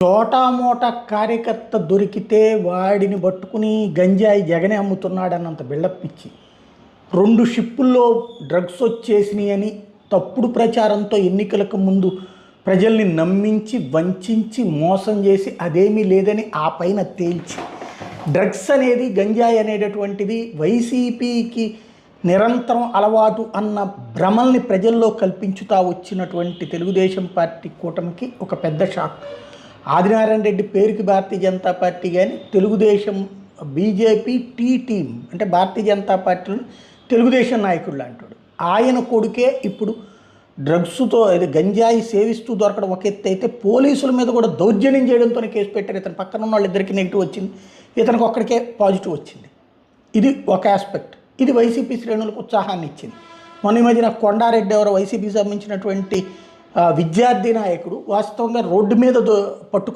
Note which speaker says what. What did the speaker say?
Speaker 1: చోటామోటా కార్యకర్త దొరికితే వాడిని పట్టుకుని గంజాయి జగనే అమ్ముతున్నాడన్నంత బిల్డప్ ఇచ్చి రెండు షిప్పుల్లో డ్రగ్స్ వచ్చేసినాయని తప్పుడు ప్రచారంతో ఎన్నికలకు ముందు ప్రజల్ని నమ్మించి వంచించి మోసం చేసి అదేమీ లేదని ఆ పైన తేల్చి డ్రగ్స్ అనేది గంజాయి అనేటటువంటిది వైసీపీకి నిరంతరం అలవాటు అన్న భ్రమల్ని ప్రజల్లో కల్పించుతా వచ్చినటువంటి తెలుగుదేశం పార్టీ కూటమికి ఒక పెద్ద షాక్. ఆదినారాయణ రెడ్డి పేరుకి భారతీయ జనతా పార్టీ కానీ తెలుగుదేశం బీజేపీ టీ టీం అంటే భారతీయ జనతా పార్టీలో తెలుగుదేశం నాయకుడు అంటాడు ఆయన కొడుకే ఇప్పుడు డ్రగ్స్తో ఇది గంజాయి సేవిస్తూ దొరకడం ఒక ఎత్తు అయితే పోలీసుల మీద కూడా దౌర్జన్యం చేయడంతోనే కేసు పెట్టారు. ఇతను పక్కన ఉన్న వాళ్ళిద్దరికీ నెగిటివ్ వచ్చింది. ఇతనికి ఒక్కడికే పాజిటివ్ వచ్చింది. ఇది ఒక ఆస్పెక్ట్ ఇది వైసీపీ శ్రేణులకు ఉత్సాహాన్ని ఇచ్చింది మొన్న ఈ మధ్యన కొండారెడ్డి ఎవరో వైసీపీకి సంబంధించినటువంటి విద్యార్థి నాయకుడు వాస్తవంగా రోడ్డు మీద దో- పట్టుకు